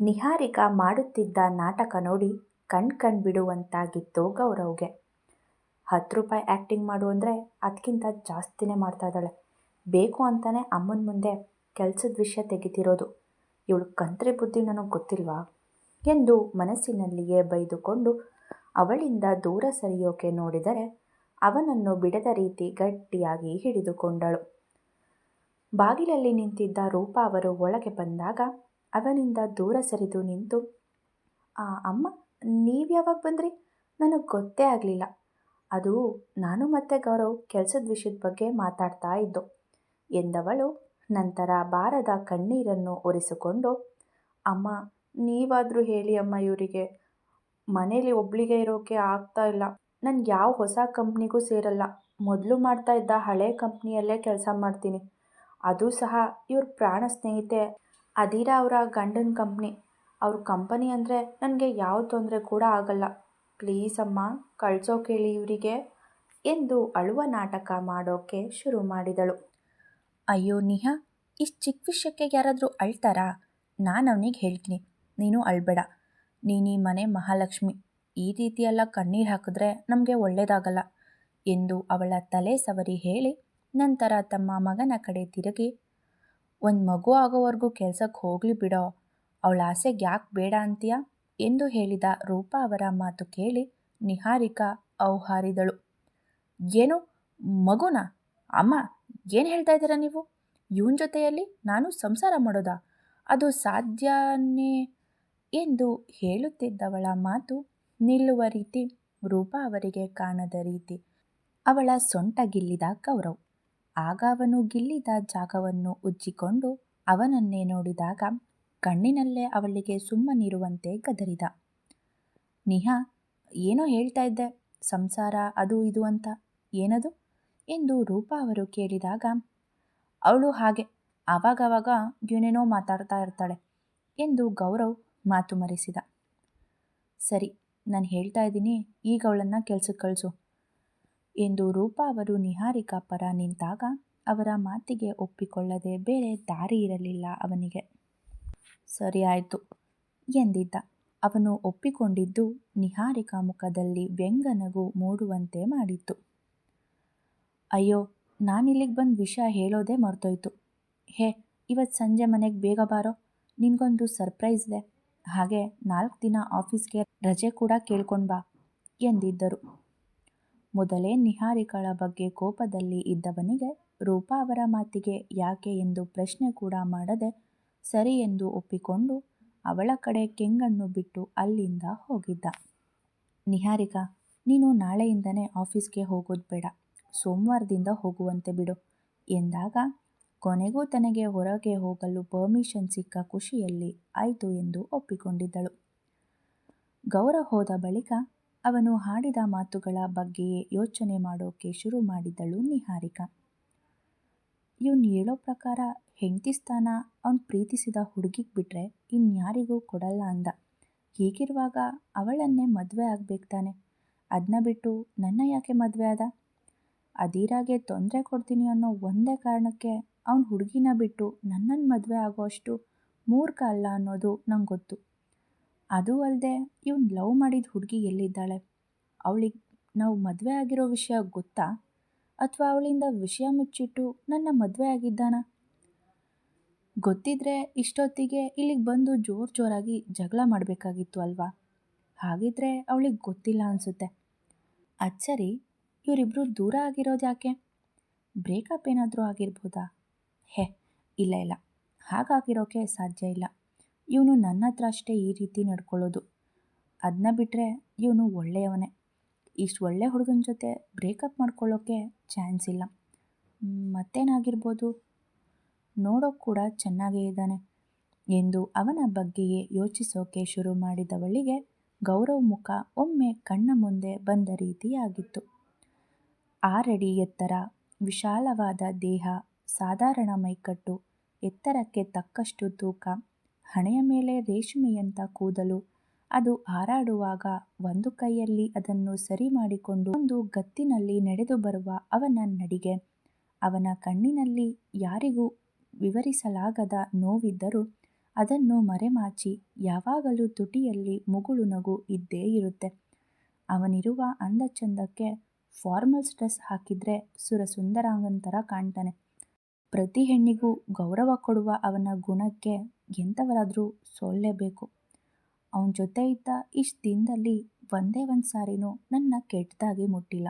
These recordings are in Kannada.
ನಿಹಾರಿಕಾ ಮಾಡುತ್ತಿದ್ದ ನಾಟಕ ನೋಡಿ ಕಣ್ ಬಿಡುವಂತಾಗಿತ್ತು ಗೌರವ್ಗೆ. ಹತ್ತು ರೂಪಾಯಿ ಆ್ಯಕ್ಟಿಂಗ್ ಮಾಡು ಅಂದರೆ ಅದಕ್ಕಿಂತ ಜಾಸ್ತಿನೇ ಮಾಡ್ತಾ ಇದ್ದಾಳೆ. ಬೇಕು ಅಂತಲೇ ಅಮ್ಮನ ಮುಂದೆ ಕೆಲಸದ ವಿಷಯ ತೆಗಿತಿರೋದು. ಇವಳು ಕಂತ್ರಿ ಬುದ್ಧಿ ನನಗೆ ಗೊತ್ತಿಲ್ವಾ? ಎಂದು ಮನಸ್ಸಿನಲ್ಲಿಯೇ ಬೈದುಕೊಂಡು ಅವಳಿಂದ ದೂರ ಸರಿಯೋಕೆ ನೋಡಿದರೆ ಅವನನ್ನು ಬಿಡದ ರೀತಿ ಗಟ್ಟಿಯಾಗಿ ಹಿಡಿದುಕೊಂಡಳು. ಬಾಗಿಲಲ್ಲಿ ನಿಂತಿದ್ದ ರೂಪ ಅವರು ಒಳಗೆ ಬಂದಾಗ ಅವನಿಂದ ದೂರ ಸರಿದು ನಿಂತು, ಆ, ಅಮ್ಮ ನೀವು ಯಾವಾಗ ಬಂದ್ರಿ? ನನಗೆ ಗೊತ್ತೇ ಆಗಲಿಲ್ಲ. ಅದು ನಾನು ಮತ್ತೆ ಗೌರವ್ ಕೆಲಸದ ವಿಷಯದ ಬಗ್ಗೆ ಮಾತಾಡ್ತಾ ಇದ್ದು. ಎಂದವಳು ನಂತರ ಬಾರದ ಕಣ್ಣೀರನ್ನು ಒರೆಸಿಕೊಂಡು, ಅಮ್ಮ, ನೀವಾದರೂ ಹೇಳಿ ಅಮ್ಮ ಇವರಿಗೆ. ಮನೇಲಿ ಒಬ್ಳಿಗೆ ಇರೋಕೆ ಆಗ್ತಾ ಇಲ್ಲ. ನಾನು ಯಾವ ಹೊಸ ಕಂಪ್ನಿಗೂ ಸೇರಲ್ಲ. ಮೊದಲು ಮಾಡ್ತಾ ಇದ್ದ ಹಳೆ ಕಂಪ್ನಿಯಲ್ಲೇ ಕೆಲಸ ಮಾಡ್ತೀನಿ. ಅದು ಸಹ ಇವ್ರ ಪ್ರಾಣ ಸ್ನೇಹಿತೆ. ಅದೀರಾ ಅವರ ಗಂಡನ ಕಂಪ್ನಿ. ಅವ್ರ ಕಂಪನಿ ಅಂದರೆ ನನಗೆ ಯಾವ ತೊಂದರೆ ಕೂಡ ಆಗಲ್ಲ. ಪ್ಲೀಸ್ ಅಮ್ಮ ಕಳ್ಸೋಕೆ ಹೇಳಿ ಇವರಿಗೆ ಎಂದು ಅಳುವ ನಾಟಕ ಮಾಡೋಕೆ ಶುರು ಮಾಡಿದಳು. ಅಯ್ಯೋ ನಿಹಾ, ಇಷ್ಟು ಚಿಕ್ಕ ವಿಷಯಕ್ಕೆ ಯಾರಾದರೂ ಅಳ್ತಾರಾ? ನಾನು ಅವನಿಗೆ ಹೇಳ್ತೀನಿ, ನೀನು ಅಳ್ಬೇಡ. ನೀನು ಈ ಮನೆ ಮಹಾಲಕ್ಷ್ಮಿ, ಈ ರೀತಿಯೆಲ್ಲ ಕಣ್ಣೀರು ಹಾಕಿದ್ರೆ ನಮಗೆ ಒಳ್ಳೆಯದಾಗಲ್ಲ ಎಂದು ಅವಳ ತಲೆ ಸವರಿ ಹೇಳಿ ನಂತರ ತಮ್ಮ ಮಗನ ಕಡೆ ತಿರುಗಿ ಒಂದು ಮಗು ಆಗೋವರೆಗೂ ಕೆಲ್ಸಕ್ಕೆ ಹೋಗಲಿ ಬಿಡೋ. ಅವಳ ಆಸೆಗೆ ಯಾಕೆ ಬೇಡ ಅಂತೀಯ? ಎಂದು ಹೇಳಿದ ರೂಪಾ ಅವರ ಮಾತು ಕೇಳಿ ನಿಹಾರಿಕಾ ಔಹಾರಿದಳು ಏನು? ಮಗುನ? ಅಮ್ಮ, ಏನು ಹೇಳ್ತಾ ಇದ್ದೀರಾ ನೀವು? ಇವನ ಜೊತೆಯಲ್ಲಿ ನಾನು ಸಂಸಾರ ಮಾಡೋದಾ? ಅದು ಸಾಧ್ಯನೇ? ಎಂದು ಹೇಳುತ್ತಿದ್ದವಳ ಮಾತು ನಿಲ್ಲುವ ರೀತಿ ರೂಪಾ ಅವರಿಗೆ ಕಾಣದ ರೀತಿ ಅವಳ ಸೊಂಟ ಗಿಲ್ಲಿದ ಗೌರವ್. ಆಗ ಅವನು ಗಿಲ್ಲಿದ ಜಾಗವನ್ನು ಉಜ್ಜಿಕೊಂಡು ಅವನನ್ನೇ ನೋಡಿದಾಗ ಕಣ್ಣಿನಲ್ಲೇ ಅವಳಿಗೆ ಸುಮ್ಮನಿರುವಂತೆ ಗದರಿದ. ನಿಹಾ, ಏನೋ ಹೇಳ್ತಾ ಇದ್ದೆ. ಸಂಸಾರ, ಅದು ಇದು ಅಂತ. ಏನದು? ಎಂದು ರೂಪಾ ಅವರು ಕೇಳಿದಾಗ, ಅವಳು ಹಾಗೆ. ಆವಾಗವಾಗ ಏನೇನೋ ಮಾತಾಡ್ತಾ ಇರ್ತಾಳೆ ಎಂದು ಗೌರವ್ ಮಾತು ಮರೆಸಿದ. ಸರಿ, ನಾನು ಹೇಳ್ತಾ ಇದ್ದೀನಿ. ಈಗ ಅವಳನ್ನು ಕೆಲ್ಸಕ್ಕೆ ಕಳಿಸು. ಎಂದು ರೂಪಾ ಅವರು ನಿಹಾರಿಕಾ ಪರ ನಿಂತಾಗ ಅವರ ಮಾತಿಗೆ ಒಪ್ಪಿಕೊಳ್ಳದೆ ಬೇರೆ ದಾರಿ ಇರಲಿಲ್ಲ ಅವನಿಗೆ. ಸರಿ ಆಯಿತು ಎಂದಿದ್ದ. ಅವನು ಒಪ್ಪಿಕೊಂಡಿದ್ದು ನಿಹಾರಿಕಾ ಮುಖದಲ್ಲಿ ವ್ಯಂಗನಗು ಮೂಡುವಂತೆ ಮಾಡಿತ್ತು. ಅಯ್ಯೋ, ನಾನಿಲ್ಲಿಗೆ ಬಂದು ವಿಷಯ ಹೇಳೋದೇ ಮರ್ತೋಯ್ತು. ಹೇ ಇವತ್ತು ಸಂಜೆ ಮನೆಗೆ ಬೇಗ ಬಾರೋ, ನಿನಗೊಂದು ಸರ್ಪ್ರೈಸ್ ಇದೆ ಹಾಗೆ ನಾಲ್ಕು ದಿನ ಆಫೀಸ್ಗೆ ರಜೆ ಕೂಡ ಕೇಳ್ಕೊಂಡು ಬಾ ಎಂದಿದ್ದರು. ಮೊದಲೇ ನಿಹಾರಿಕಳ ಬಗ್ಗೆ ಕೋಪದಲ್ಲಿ ಇದ್ದವನಿಗೆ ರೂಪಾ ಅವರ ಮಾತಿಗೆ ಯಾಕೆ ಎಂದು ಪ್ರಶ್ನೆ ಕೂಡ ಮಾಡದೆ ಸರಿ ಎಂದು ಒಪ್ಪಿಕೊಂಡು ಅವಳ ಕಡೆ ಕೆಂಗಣ್ಣು ಬಿಟ್ಟು ಅಲ್ಲಿಂದ ಹೋಗಿದ್ದ. ನಿಹಾರಿಕಾ, ನೀನು ನಾಳೆಯಿಂದನೇ ಆಫೀಸ್ಗೆ ಹೋಗೋದು ಬೇಡ. ಸೋಮವಾರದಿಂದ ಹೋಗುವಂತೆ ಬಿಡು. ಎಂದಾಗ, ಕೊನೆಗೂ ತನಗೆ ಹೊರಗೆ ಹೋಗಲು ಪರ್ಮಿಷನ್ ಸಿಕ್ಕ ಖುಷಿಯಲ್ಲಿ ಆಯಿತು ಎಂದು ಒಪ್ಪಿಕೊಂಡಿದ್ದಳು. ಗೌರವ ಹೋದ ಬಳಿಕ ಅವನು ಹಾಡಿದ ಮಾತುಗಳ ಬಗ್ಗೆಯೇ ಯೋಚನೆ ಮಾಡೋಕೆ ಶುರು ಮಾಡಿದ್ದಳು ನಿಹಾರಿಕಾ. ಇವನು ಹೇಳೋ ಪ್ರಕಾರ ಹೆಂಡತಿ ಸ್ಥಾನ ಅವನು ಪ್ರೀತಿಸಿದ ಹುಡುಗಿಗೆ ಬಿಟ್ಟರೆ ಇನ್ಯಾರಿಗೂ ಕೊಡಲ್ಲ ಅಂದ. ಹೀಗಿರುವಾಗ ಅವಳನ್ನೇ ಮದುವೆ ಆಗ್ಬೇಕು ತಾನೆ. ಅದನ್ನ ಬಿಟ್ಟು ನನ್ನ ಯಾಕೆ ಮದುವೆ ಆದ? ಅದೀರಾಗೆ ತೊಂದರೆ ಕೊಡ್ತೀನಿ ಅನ್ನೋ ಒಂದೇ ಕಾರಣಕ್ಕೆ ಅವನ ಹುಡುಗಿನ ಬಿಟ್ಟು ನನ್ನನ್ನು ಮದುವೆ ಆಗೋ ಅಷ್ಟು ಮೂರ್ಖ ಅಲ್ಲ ಅನ್ನೋದು ನಂಗೆ ಗೊತ್ತು ಅದೂ ಅಲ್ಲದೆ ಇವನು ಲವ್ ಮಾಡಿದ ಹುಡುಗಿ ಎಲ್ಲಿದ್ದಾಳೆ? ಅವಳಿಗೆ ನಾವು ಮದುವೆ ಆಗಿರೋ ವಿಷಯ ಗೊತ್ತಾ? ಅಥವಾ ಅವಳಿಂದ ವಿಷಯ ಮುಚ್ಚಿಟ್ಟು ನನ್ನ ಮದುವೆ ಆಗಿದ್ದಾನ? ಗೊತ್ತಿದ್ರೆ ಇಷ್ಟೊತ್ತಿಗೆ ಇಲ್ಲಿಗೆ ಬಂದು ಜೋರು ಜೋರಾಗಿ ಜಗಳ ಮಾಡಬೇಕಾಗಿತ್ತು ಅಲ್ವಾ? ಹಾಗಿದ್ರೆ ಅವಳಿಗೆ ಗೊತ್ತಿಲ್ಲ ಅನಿಸುತ್ತೆ. ಅದು ಸರಿ ಇವರಿಬ್ಬರು ದೂರ ಆಗಿರೋದು ಯಾಕೆ? ಬ್ರೇಕಪ್ ಏನಾದರೂ ಆಗಿರ್ಬೋದಾ? ಹೇ, ಇಲ್ಲ ಇಲ್ಲ. ಹಾಗಾಗಿರೋಕೆ ಸಾಧ್ಯ ಇಲ್ಲ. ಇವನು ನನ್ನ ಹತ್ರ ಅಷ್ಟೇ ಈ ರೀತಿ ನಡ್ಕೊಳ್ಳೋದು. ಅದನ್ನ ಬಿಟ್ಟರೆ ಇವನು ಒಳ್ಳೆಯವನೇ. ಇಷ್ಟು ಒಳ್ಳೆ ಹುಡುಗನ ಜೊತೆ ಬ್ರೇಕಪ್ ಮಾಡ್ಕೊಳ್ಳೋಕ್ಕೆ ಚಾನ್ಸ್ ಇಲ್ಲ. ಮತ್ತೇನಾಗಿರ್ಬೋದು? ನೋಡೋಕೆ ಕೂಡ ಚೆನ್ನಾಗೇ ಇದ್ದಾನೆ. ಎಂದು ಅವನ ಬಗ್ಗೆಯೇ ಯೋಚಿಸೋಕೆ ಶುರು ಮಾಡಿದವಳಿಗೆ ಗೌರವ್ ಮುಖ ಒಮ್ಮೆ ಕಣ್ಣ ಮುಂದೆ ಬಂದ ರೀತಿಯಾಗಿತ್ತು. ಆರಡಿ ಎತ್ತರ ವಿಶಾಲವಾದ ದೇಹ, ಸಾಧಾರಣ ಮೈಕಟ್ಟು, ಎತ್ತರಕ್ಕೆ ತಕ್ಕಷ್ಟು ತೂಕ ಹಣೆಯ ಮೇಲೆ ರೇಷ್ಮೆಯಂತ ಕೂದಲು. ಅದು ಹಾರಾಡುವಾಗ ಒಂದು ಕೈಯಲ್ಲಿ ಅದನ್ನು ಸರಿ ಮಾಡಿಕೊಂಡು ಒಂದು ಗತ್ತಿನಲ್ಲಿ ನಡೆದು ಬರುವ ಅವನ ನಡಿಗೆ. ಅವನ ಕಣ್ಣಿನಲ್ಲಿ ಯಾರಿಗೂ ವಿವರಿಸಲಾಗದ ನೋವಿದ್ದರೂ ಅದನ್ನು ಮರೆಮಾಚಿ ಯಾವಾಗಲೂ ತುಟಿಯಲ್ಲಿ ಮುಗುಳು ನಗು ಇದ್ದೇ ಇರುತ್ತೆ. ಅವನಿರುವ ಅಂದ ಚಂದಕ್ಕೆ ಫಾರ್ಮಲ್ಸ್ ಡ್ರೆಸ್ ಹಾಕಿದ್ರೆ ಸುರಸುಂದರಾಂಗನ್ ಥರ ಕಾಣ್ತಾನೆ. ಪ್ರತಿ ಹೆಣ್ಣಿಗೂ ಗೌರವ ಕೊಡುವ ಅವನ ಗುಣಕ್ಕೆ ಎಂಥವರಾದರೂ ಸೋಲೇಬೇಕು ಅವನ ಜೊತೆ ಇದ್ದ ಇಷ್ಟು ದಿನದಲ್ಲಿ ಒಂದೇ ಒಂದು ಸಾರಿನೂ ನನ್ನ ಕೆಟ್ಟದಾಗಿ ಮುಟ್ಟಿಲ್ಲ.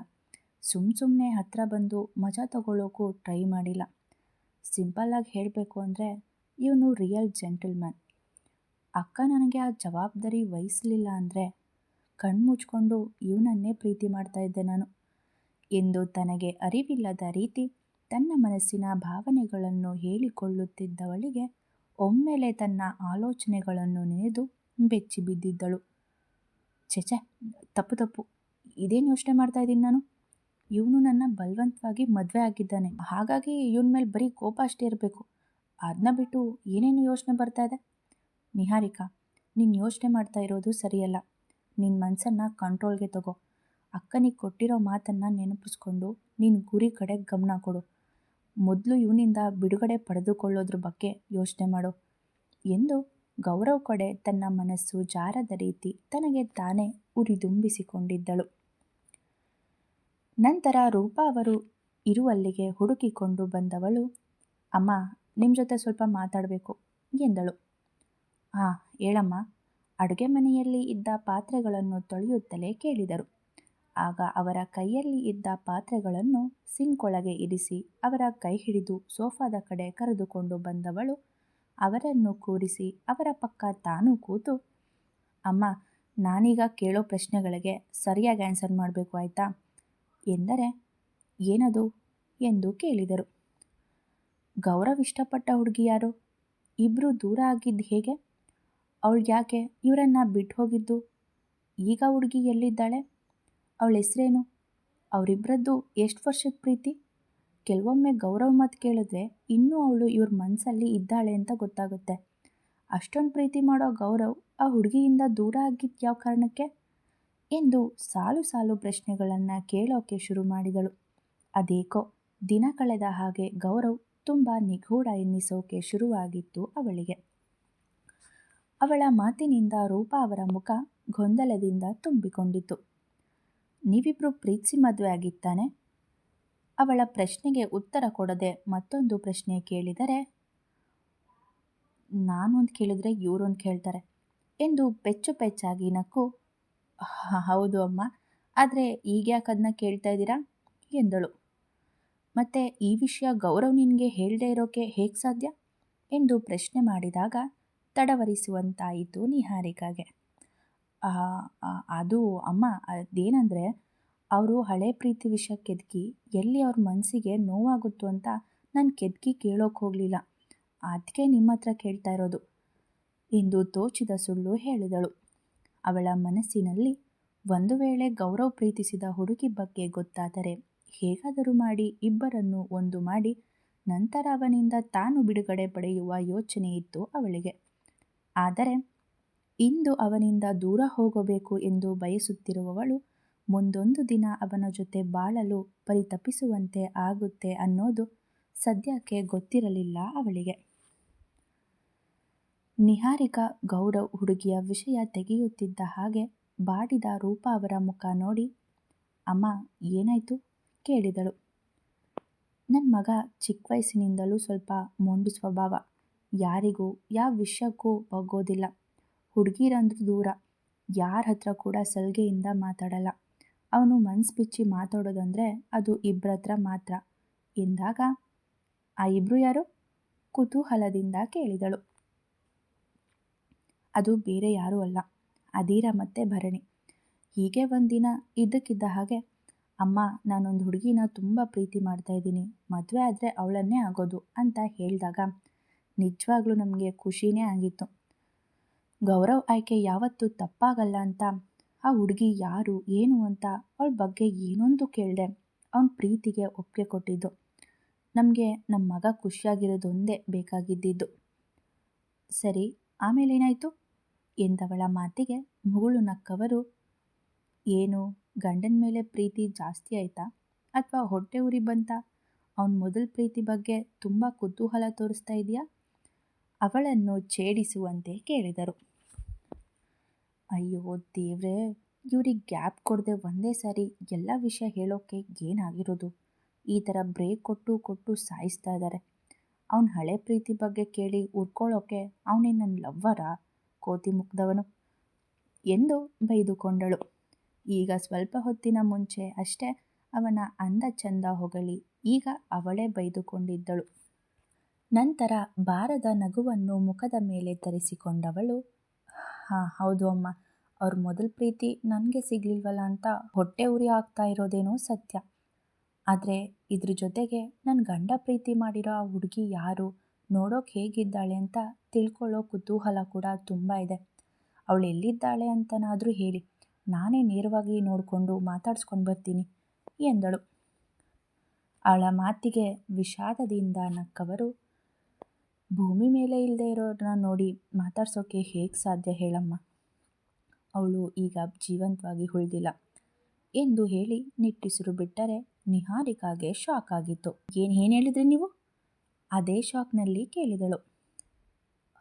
ಸುಮ್ಮ ಸುಮ್ಮನೆ ಹತ್ರ ಬಂದು ಮಜಾ ತಗೊಳ್ಳೋಕ್ಕೂ ಟ್ರೈ ಮಾಡಿಲ್ಲ. ಸಿಂಪಲ್ಲಾಗಿ ಹೇಳಬೇಕು ಅಂದರೆ ಇವನು ರಿಯಲ್ ಜೆಂಟಲ್ಮ್ಯಾನ್. ಅಕ್ಕ ನನಗೆ ಆ ಜವಾಬ್ದಾರಿ ವಹಿಸಲಿಲ್ಲ ಅಂದರೆ ಕಣ್ಮುಚ್ಕೊಂಡು ಇವನನ್ನೇ ಪ್ರೀತಿ ಮಾಡ್ತಾ ಇದ್ದೆ ನಾನು. ಎಂದು ತನಗೆ ಅರಿವಿಲ್ಲದ ರೀತಿ ತನ್ನ ಮನಸ್ಸಿನ ಭಾವನೆಗಳನ್ನು ಹೇಳಿಕೊಳ್ಳುತ್ತಿದ್ದವಳಿಗೆ ಒಮ್ಮೆಲೆ ತನ್ನ ಆಲೋಚನೆಗಳನ್ನು ನೆನೆದು ಬೆಚ್ಚಿ ಬಿದ್ದಿದ್ದಳು. ಚೆಚೆ ತಪ್ಪು ತಪ್ಪು. ಇದೇನು ಯೋಚನೆ ಮಾಡ್ತಾ ಇದ್ದೀನಿ ನಾನು? ಇವನು ನನ್ನ ಬಲವಂತವಾಗಿ ಮದುವೆ ಆಗಿದ್ದಾನೆ. ಹಾಗಾಗಿ ಇವನ ಮೇಲೆ ಬರೀ ಕೋಪ ಅಷ್ಟೇ ಇರಬೇಕು. ಅದನ್ನ ಬಿಟ್ಟು ಏನೇನು ಯೋಚನೆ ಬರ್ತಾ ಇದೆ? ನಿಹಾರಿಕಾ, ನೀನು ಯೋಚನೆ ಮಾಡ್ತಾ ಇರೋದು ಸರಿಯಲ್ಲ. ನಿನ್ನ ಮನಸ್ಸನ್ನು ಕಂಟ್ರೋಲ್ಗೆ ತಗೋ. ಅಕ್ಕನಿಗೆ ಕೊಟ್ಟಿರೋ ಮಾತನ್ನು ನೆನಪಿಸ್ಕೊಂಡು ನಿನ್ನ ಗುರಿ ಕಡೆ ಗಮನ ಕೊಡು. ಮೊದಲು ಇವನಿಂದ ಬಿಡುಗಡೆ ಪಡೆದುಕೊಳ್ಳೋದ್ರ ಬಗ್ಗೆ ಯೋಚನೆ ಮಾಡು. ಎಂದು ಗೌರವ್ ಕಡೆ ತನ್ನ ಮನಸ್ಸು ಜಾರದ ರೀತಿ ತನಗೆ ತಾನೇ ಉರಿದುಂಬಿಸಿಕೊಂಡಿದ್ದಳು. ನಂತರ ರೂಪಾ ಅವರು ಇರುವಲ್ಲಿಗೆ ಹುಡುಕಿಕೊಂಡು ಬಂದವಳು, ಅಮ್ಮ ನಿಮ್ಮ ಜೊತೆ ಸ್ವಲ್ಪ ಮಾತಾಡಬೇಕು, ಎಂದಳು. ಹಾಂ, ಹೇಳಮ್ಮ, ಅಡುಗೆ ಮನೆಯಲ್ಲಿ ಇದ್ದ ಪಾತ್ರೆಗಳನ್ನು ತೊಳೆಯುತ್ತಲೇ ಕೇಳಿದರು. ಆಗ ಅವರ ಕೈಯಲ್ಲಿ ಇದ್ದ ಪಾತ್ರೆಗಳನ್ನು ಸಿಂಕ್ ಒಳಗೆ ಇರಿಸಿ ಅವರ ಕೈ ಹಿಡಿದು ಸೋಫಾದ ಕಡೆ ಕರೆದುಕೊಂಡು ಬಂದವಳು ಅವರನ್ನು ಕೂರಿಸಿ ಅವರ ಪಕ್ಕ ತಾನೂ ಕೂತು, ಅಮ್ಮ, ನಾನೀಗ ಕೇಳೋ ಪ್ರಶ್ನೆಗಳಿಗೆ ಸರಿಯಾಗಿ ಆನ್ಸರ್ ಮಾಡಬೇಕು ಆಯಿತಾ? ಎಂದರೆ, ಏನದು? ಎಂದು ಕೇಳಿದರು. ಗೌರವ್ ಇಷ್ಟಪಟ್ಟ ಹುಡುಗಿ ಯಾರು? ಇಬ್ಬರು ದೂರ ಆಗಿದ್ದು ಹೇಗೆ? ಅವಳು ಯಾಕೆ ಇವರನ್ನು ಬಿಟ್ಟು ಹೋಗಿದ್ದು ಈಗ ಹುಡುಗಿ ಎಲ್ಲಿದ್ದಾಳೆ? ಅವಳ ಹೆಸ್ರೇನು? ಅವರಿಬ್ಬರದ್ದು ಎಷ್ಟು ವರ್ಷದ ಪ್ರೀತಿ? ಕೆಲವೊಮ್ಮೆ ಗೌರವ್ ಮಾತು ಕೇಳಿದ್ರೆ ಇನ್ನೂ ಅವಳು ಇವ್ರ ಮನಸ್ಸಲ್ಲಿ ಇದ್ದಾಳೆ ಅಂತ ಗೊತ್ತಾಗುತ್ತೆ. ಅಷ್ಟೊಂದು ಪ್ರೀತಿ ಮಾಡೋ ಗೌರವ್ ಆ ಹುಡುಗಿಯಿಂದ ದೂರ ಆಗಿದ್ದ ಯಾವ ಕಾರಣಕ್ಕೆ? ಎಂದು ಸಾಲು ಸಾಲು ಪ್ರಶ್ನೆಗಳನ್ನು ಕೇಳೋಕೆ ಶುರು ಮಾಡಿದಳು. ಅದೇಕೋ, ದಿನ ಕಳೆದ ಹಾಗೆ ಗೌರವ್ ತುಂಬ ನಿಗೂಢ ಎನ್ನಿಸೋಕೆ ಶುರುವಾಗಿತ್ತು ಅವಳಿಗೆ. ಅವಳ ಮಾತಿನಿಂದ ರೂಪಾ ಅವರ ಮುಖ ಗೊಂದಲದಿಂದ ತುಂಬಿಕೊಂಡಿತ್ತು. ನೀವಿಬ್ರು ಪ್ರೀತಿಸಿ ಮದುವೆ ಆಗಿತ್ತಾನೆ ಅವಳ ಪ್ರಶ್ನೆಗೆ ಉತ್ತರ ಕೊಡದೆ ಮತ್ತೊಂದು ಪ್ರಶ್ನೆ ಕೇಳಿದರೆ, ನಾನೊಂದು ಕೇಳಿದರೆ ಇವರೊಂದು ಕೇಳ್ತಾರೆ ಎಂದು ಪೆಚ್ಚು ಪೆಚ್ಚಾಗಿ ನಕ್ಕು ಹೌದು ಅಮ್ಮ, ಆದರೆ ಈಗ ಯಾಕೆ ಅದನ್ನ ಕೇಳ್ತಾ ಇದ್ದೀರಾ? ಎಂದಳು. ಮತ್ತೆ ಈ ವಿಷಯ ಗೌರವ್ ನಿನಗೆ ಹೇಳದೇ ಇರೋಕೆ ಹೇಗೆ ಸಾಧ್ಯ? ಎಂದು ಪ್ರಶ್ನೆ ಮಾಡಿದಾಗ ತಡವರಿಸುವಂತಾಯಿತು ನಿಹಾರಿಕಾಗೆ. ಅದು ಅಮ್ಮ, ಅದೇನಂದರೆ ಅವರು ಹಳೆ ಪ್ರೀತಿ ವಿಷಯ ಕೆದಕಿ ಎಲ್ಲಿ ಅವ್ರ ಮನಸ್ಸಿಗೆ ನೋವಾಗುತ್ತೋ ಅಂತ ನಾನು ಕೆದಕಿ ಕೇಳೋಕೆ ಹೋಗಲಿಲ್ಲ. ಅದಕ್ಕೆ ನಿಮ್ಮ ಹತ್ರ ಕೇಳ್ತಾ ಇರೋದು. ಎಂದು ತೋಚಿದ ಸುಳ್ಳು ಹೇಳಿದಳು. ಅವಳ ಮನಸ್ಸಿನಲ್ಲಿ ಒಂದು ವೇಳೆ ಗೌರವ್ ಪ್ರೀತಿಸಿದ ಹುಡುಗಿ ಬಗ್ಗೆ ಗೊತ್ತಾದರೆ ಹೇಗಾದರೂ ಮಾಡಿ, ಇಬ್ಬರನ್ನು ಒಂದು ಮಾಡಿ, ನಂತರ ಅವನಿಂದ ತಾನು ಬಿಡುಗಡೆ ಪಡೆಯುವ ಯೋಚನೆ ಇತ್ತು ಅವಳಿಗೆ. ಆದರೆ ಇಂದು ಅವನಿಂದ ದೂರ ಹೋಗಬೇಕು ಎಂದು ಬಯಸುತ್ತಿರುವವಳು ಮುಂದೊಂದು ದಿನ ಅವನ ಜೊತೆ ಬಾಳಲು ಪರಿತಪಿಸುವಂತೆ ಆಗುತ್ತೆ ಅನ್ನೋದು ಸದ್ಯಕ್ಕೆ ಗೊತ್ತಿರಲಿಲ್ಲ ಅವಳಿಗೆ. ನಿಹಾರಿಕಾ ಗೌರವ್ ಹುಡುಗಿಯ ವಿಷಯ ತೆಗೆಯುತ್ತಿದ್ದ ಹಾಗೆ ಬಾಡಿದ ರೂಪ ಅವರ ಮುಖ ನೋಡಿ, ಅಮ್ಮ, ಏನಾಯ್ತು? ಕೇಳಿದಳು. ನನ್ನ ಮಗ ಚಿಕ್ಕ ವಯಸ್ಸಿನಿಂದಲೂ ಸ್ವಲ್ಪ ಮೊಂಡು ಸ್ವಭಾವ ಯಾರಿಗೂ, ಯಾವ ವಿಷಯಕ್ಕೂ ಬಗ್ಗೋದಿಲ್ಲ ಹುಡುಗಿರಂದ್ರೂ ದೂರ. ಯಾರ ಹತ್ರ ಕೂಡ ಸಲ್ಗೆಯಿಂದ ಮಾತಾಡಲ್ಲ. ಅವನು ಮನ್ಸು ಬಿಚ್ಚಿ ಮಾತಾಡೋದಂದರೆ ಅದು ಇಬ್ಬರತ್ರ ಮಾತ್ರ. ಎಂದಾಗ, ಆ ಇಬ್ರು ಯಾರು? ಕುತೂಹಲದಿಂದ ಕೇಳಿದಳು. ಅದು ಬೇರೆ ಯಾರೂ ಅಲ್ಲ. ಅದೀರ ಮತ್ತೆ ಭರಣಿ. ಹೀಗೆ ಒಂದಿನ ಇದ್ದಕ್ಕಿದ್ದ ಹಾಗೆ, ಅಮ್ಮ, ನಾನೊಂದು ಹುಡುಗಿನ ತುಂಬ ಪ್ರೀತಿ ಮಾಡ್ತಾ ಇದ್ದೀನಿ. ಮದುವೆ ಆದರೆ ಅವಳನ್ನೇ ಆಗೋದು ಅಂತ ಹೇಳಿದಾಗ, ನಿಜವಾಗ್ಲೂ ನಮಗೆ ಖುಷಿನೇ ಆಗಿತ್ತು. ಗೌರವ್ ಆಯ್ಕೆ ಯಾವತ್ತೂ ತಪ್ಪಾಗಲ್ಲ ಅಂತ. ಆ ಹುಡುಗಿ ಯಾರು, ಏನು ಅಂತ ಅವಳ ಬಗ್ಗೆ ಏನೊಂದು ಕೇಳಿದೆ. ಅವನ ಪ್ರೀತಿಗೆ ಒಪ್ಪಿಗೆ ಕೊಟ್ಟಿದ್ದು. ನಮಗೆ ನಮ್ಮ ಮಗ ಖುಷಿಯಾಗಿರೋದೊಂದೇ ಬೇಕಾಗಿದ್ದಿದ್ದು. ಸರಿ ಆಮೇಲೆ ಏನಾಯಿತು ಎಂದವಳ ಮಾತಿಗೆ ಮುಗುಳು ನಕ್ಕವರು, ಏನು, ಗಂಡನ ಮೇಲೆ ಪ್ರೀತಿ ಜಾಸ್ತಿ ಆಯಿತಾ? ಅಥವಾ ಹೊಟ್ಟೆ ಉರಿ ಬಂತ? ಅವನ ಮೊದಲ ಪ್ರೀತಿ ಬಗ್ಗೆ ತುಂಬ ಕುತೂಹಲ ತೋರಿಸ್ತಾ ಇದೆಯಾ? ಅವಳನ್ನು ಛೇಡಿಸುವಂತೆ ಕೇಳಿದರು. ಅಯ್ಯೋ ದೇವರೇ, ಇವ್ರಿಗೆ ಗ್ಯಾಪ್ ಕೊಡದೆ ಒಂದೇ ಸಾರಿ ಎಲ್ಲ ವಿಷಯ ಹೇಳೋಕ್ಕೆ ಏನಾಗಿರೋದು? ಈ ಥರ ಬ್ರೇಕ್ ಕೊಟ್ಟು ಕೊಟ್ಟು ಸಾಯಿಸ್ತಾ ಇದ್ದಾರೆ ಅವನ ಹಳೆ ಪ್ರೀತಿ ಬಗ್ಗೆ ಕೇಳಿ ಉರ್ಕೊಳ್ಳೋಕೆ ಅವನೇ ನನ್ನ ಲವ್ವರ? ಕೋತಿ ಮುಗ್ದವನು. ಎಂದು ಬೈದುಕೊಂಡಳು. ಈಗ ಸ್ವಲ್ಪ ಹೊತ್ತಿನ ಮುಂಚೆ ಅಷ್ಟೇ ಅವನ ಅಂದ ಚಂದ ಹೊಗಳಿ. ಈಗ ಅವಳೇ ಬೈದುಕೊಂಡಿದ್ದಳು. ನಂತರ ಬಾರದ ನಗುವನ್ನು ಮುಖದ ಮೇಲೆ ತರಿಸಿಕೊಂಡವಳು ಹಾಂ, ಹೌದು ಅಮ್ಮ. ಅವ್ರ ಮೊದಲ ಪ್ರೀತಿ ನನಗೆ ಸಿಗ್ಲಿಲ್ವಲ್ಲ ಅಂತ ಹೊಟ್ಟೆ ಉರಿ ಆಗ್ತಾ ಇರೋದೇನೋ ಸತ್ಯ. ಆದರೆ ಇದ್ರ ಜೊತೆಗೆ ನನ್ನ ಗಂಡ ಪ್ರೀತಿ ಮಾಡಿರೋ ಆ ಹುಡುಗಿ ಯಾರು, ನೋಡೋಕೆ ಹೇಗಿದ್ದಾಳೆ ಅಂತ ತಿಳ್ಕೊಳ್ಳೋ ಕುತೂಹಲ ಕೂಡ ತುಂಬ ಇದೆ. ಅವಳು ಎಲ್ಲಿದ್ದಾಳೆ ಅಂತನಾದರೂ ಹೇಳಿ. ನಾನೇ ನೇರವಾಗಿ ನೋಡಿಕೊಂಡು ಮಾತಾಡ್ಸ್ಕೊಂಡು ಬರ್ತೀನಿ, ಎಂದಳು. ಅವಳ ಮಾತಿಗೆ ವಿಷಾದದಿಂದ ನಕ್ಕವರು ಭೂಮಿ ಮೇಲೆ ಇಲ್ಲದೆ ಇರೋರನ್ನ ನೋಡಿ ಮಾತಾಡ್ಸೋಕ್ಕೆ ಹೇಗೆ ಸಾಧ್ಯ ಹೇಳಮ್ಮ? ಅವಳು ಈಗ ಜೀವಂತವಾಗಿ ಉಳಿದಿಲ್ಲ. ಎಂದು ಹೇಳಿ ನಿಟ್ಟಿಸಿರು ಬಿಟ್ಟರೆ ನಿಹಾರಿಕಾಗೆ ಶಾಕ್ ಆಗಿತ್ತು. ಏನು ಏನು ಹೇಳಿದ್ರಿ ನೀವು? ಅದೇ ಶಾಕ್ನಲ್ಲಿ ಕೇಳಿದಳು.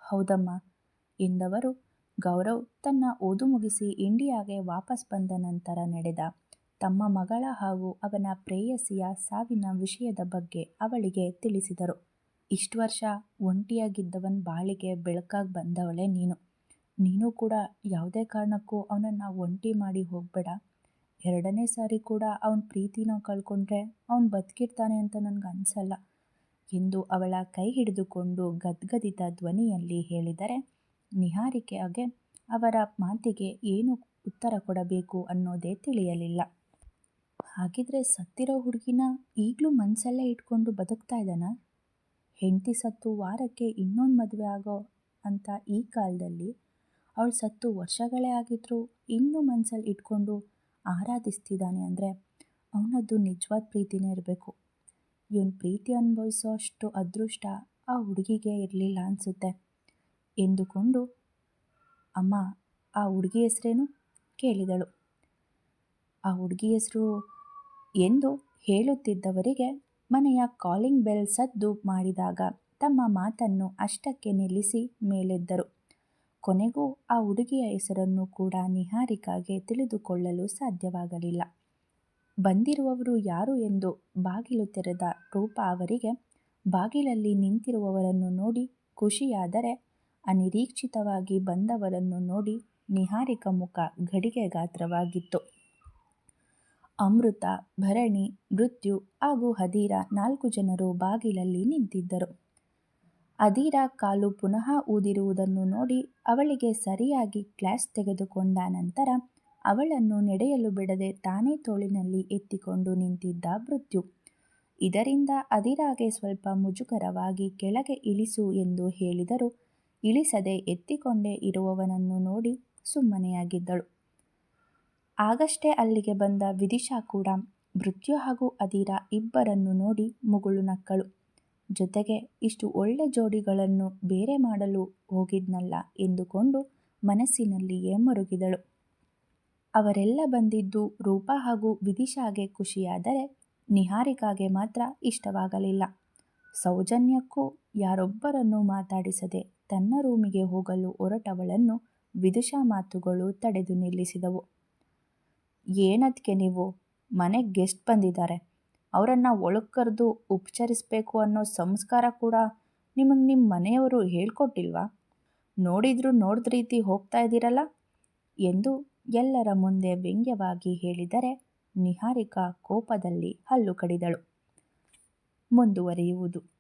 ಹೌದಮ್ಮ, ಎಂದವರು ಗೌರವ್ ತನ್ನ ಓದು ಮುಗಿಸಿ ಇಂಡಿಯಾಗೆ ವಾಪಸ್ ಬಂದ ನಂತರ ನಡೆದ ತಮ್ಮ ಮಗಳ ಹಾಗೂ ಅವನ ಪ್ರೇಯಸಿಯ ಸಾವಿನ ವಿಷಯದ ಬಗ್ಗೆ ಅವಳಿಗೆ ತಿಳಿಸಿದರು. ಇಷ್ಟು ವರ್ಷ ಒಂಟಿಯಾಗಿದ್ದವನ್ ಬಾಳಿಗೆ ಬೆಳಕಾಗಿ ಬಂದವಳೆ ನೀನು. ನೀನು ಕೂಡ ಯಾವುದೇ ಕಾರಣಕ್ಕೂ ಅವನನ್ನು ಒಂಟಿ ಮಾಡಿ ಹೋಗಬೇಡ. ಎರಡನೇ ಸಾರಿ ಕೂಡ ಅವನ ಪ್ರೀತಿನ ಕಳ್ಕೊಂಡ್ರೆ ಅವನು ಬದುಕಿರ್ತಾನೆ ಅಂತ ನನಗೆ ಅನಿಸಲ್ಲ. ಎಂದು ಅವಳ ಕೈ ಹಿಡಿದುಕೊಂಡು ಗದ್ಗದಿತ ಧ್ವನಿಯಲ್ಲಿ ಹೇಳಿದರೆ ನಿಹಾರಿಕೆಗೆ ಅವರ ಮಾತಿಗೆ ಏನು ಉತ್ತರ ಕೊಡಬೇಕು ಅನ್ನೋದೇ ತಿಳಿಯಲಿಲ್ಲ. ಹಾಗಿದ್ರೆ ಸತ್ತಿರೋ ಹುಡುಗಿನ ಈಗಲೂ ಮನಸ್ಸಲ್ಲೇ ಇಟ್ಕೊಂಡು ಬದುಕ್ತಾ ಇದ್ದಾನ? ಹೆಂಡತಿ ಸತ್ತು ವಾರಕ್ಕೆ ಇನ್ನೊಂದು ಮದುವೆ ಆಗೋ ಅಂತ ಈ ಕಾಲದಲ್ಲಿ ಅವಳು ಸತ್ತು ವರ್ಷಗಳೇ ಆಗಿದ್ರೂ, ಇನ್ನೂ ಮನಸ್ಸಲ್ಲಿ ಇಟ್ಕೊಂಡು ಆರಾಧಿಸ್ತಿದ್ದಾನೆ ಅಂದರೆ ಅವನದ್ದು ನಿಜವಾದ ಪ್ರೀತಿನೇ ಇರಬೇಕು. ಇವನ್ ಪ್ರೀತಿ ಅನುಭವಿಸೋ ಅಷ್ಟು ಅದೃಷ್ಟ ಆ ಹುಡುಗಿಗೆ ಇರಲಿಲ್ಲ ಅನಿಸುತ್ತೆ. ಎಂದುಕೊಂಡು ಅಮ್ಮ, ಆ ಹುಡುಗಿ ಹೆಸರೇನು? ಕೇಳಿದಳು. ಆ ಹುಡುಗಿ ಹೆಸರು ಎಂದು ಹೇಳುತ್ತಿದ್ದವರಿಗೆ ಮನೆಯ ಕಾಲಿಂಗ್ ಬೆಲ್ ಸದ್ದು ಮಾಡಿದಾಗ ತಮ್ಮ ಮಾತನ್ನು ಅಷ್ಟಕ್ಕೆ ನಿಲ್ಲಿಸಿ ಮೇಲೆದ್ದರು. ಕೊನೆಗೂ ಆ ಹುಡುಗಿಯ ಹೆಸರನ್ನು ಕೂಡ ನಿಹಾರಿಕಾಗೆ ತಿಳಿದುಕೊಳ್ಳಲು ಸಾಧ್ಯವಾಗಲಿಲ್ಲ. ಬಂದಿರುವವರು ಯಾರು ಎಂದು ಬಾಗಿಲು ತೆರೆದ ರೂಪ ಅವರಿಗೆ ಬಾಗಿಲಲ್ಲಿ ನಿಂತಿರುವವರನ್ನು ನೋಡಿ ಖುಷಿಯಾದರೆ ಅನಿರೀಕ್ಷಿತವಾಗಿ ಬಂದವರನ್ನು ನೋಡಿ ನಿಹಾರಿಕ ಮುಖ ಗಡಿಗೆ ಗಾತ್ರವಾಗಿತ್ತು ಅಮೃತ, ಭರಣಿ, ಮೃತ್ಯು ಹಾಗೂ ಹದೀರ ನಾಲ್ಕು ಜನರು ಬಾಗಿಲಲ್ಲಿ ನಿಂತಿದ್ದರು. ಅಧೀರ ಕಾಲು ಪುನಃ ಊದಿರುವುದನ್ನು ನೋಡಿ ಅವಳಿಗೆ ಸರಿಯಾಗಿ ಕ್ಲಾಸ್ ತೆಗೆದುಕೊಂಡ ನಂತರ ಅವಳನ್ನು ನಡೆಯಲು ಬಿಡದೆ ತಾನೇ ತೋಳಿನಲ್ಲಿ ಎತ್ತಿಕೊಂಡು ನಿಂತಿದ್ದ ಮೃತ್ಯು. ಇದರಿಂದ ಅದಿರಾಗೆ ಸ್ವಲ್ಪ ಮುಜುಗರವಾಗಿ ಕೆಳಗೆ ಇಳಿಸು ಎಂದು ಹೇಳಿದರು ಇಳಿಸದೆ ಎತ್ತಿಕೊಂಡೇ ಇರುವವನನ್ನು ನೋಡಿ ಸುಮ್ಮನೆಯಾಗಿದ್ದಳು. ಆಗಷ್ಟೇ ಅಲ್ಲಿಗೆ ಬಂದ ವಿದಿಶಾ ಕೂಡ ಮೃತ್ಯು ಹಾಗೂ ಅದಿರ ಇಬ್ಬರನ್ನು ನೋಡಿ ಮುಗುಳು ನಕ್ಕಳು. ಜೊತೆಗೆ ಇಷ್ಟು ಒಳ್ಳೆ ಜೋಡಿಗಳನ್ನು ಬೇರೆ ಮಾಡಲು ಹೋಗಿದ್ನಲ್ಲ ಎಂದುಕೊಂಡು ಮನಸ್ಸಿನಲ್ಲಿಯೇ ಮರುಗಿದಳು. ಅವರೆಲ್ಲ ಬಂದಿದ್ದು ರೂಪ ಹಾಗೂ ವಿದಿಶಾಗೆ ಖುಷಿಯಾದರೆ ನಿಹಾರಿಕಾಗೆ ಮಾತ್ರ ಇಷ್ಟವಾಗಲಿಲ್ಲ. ಸೌಜನ್ಯಕ್ಕೂ ಯಾರೊಬ್ಬರನ್ನು ಮಾತಾಡಿಸದೆ ತನ್ನ ರೂಮಿಗೆ ಹೋಗಲು ಹೊರಟವಳನ್ನು ವಿದುಷಾ ಮಾತುಗಳು ತಡೆದು ನಿಲ್ಲಿಸಿದವು. ಏನದಕ್ಕೆ ನೀವು? ಮನೆಗೆ ಗೆಸ್ಟ್ ಬಂದಿದ್ದಾರೆ ಅವರನ್ನು ಒಳಗೆ ಕರೆದು ಉಪಚರಿಸಬೇಕು ಅನ್ನೋ ಸಂಸ್ಕಾರ ಕೂಡ ನಿಮಗೆ ನಿಮ್ಮ ಮನೆಯವರು ಹೇಳ್ಕೊಟ್ಟಿಲ್ವಾ? ನೋಡಿದ್ರು ನೋಡಿದ ರೀತಿ ಹೋಗ್ತಾ ಇದ್ದೀರಲ್ಲ ಎಂದು ಎಲ್ಲರ ಮುಂದೆ ವ್ಯಂಗ್ಯವಾಗಿ ಹೇಳಿದರೆ ನಿಹಾರಿಕಾ ಕೋಪದಲ್ಲಿ ಹಲ್ಲು ಕಡಿದಳು. ಮುಂದುವರಿಯುವುದು.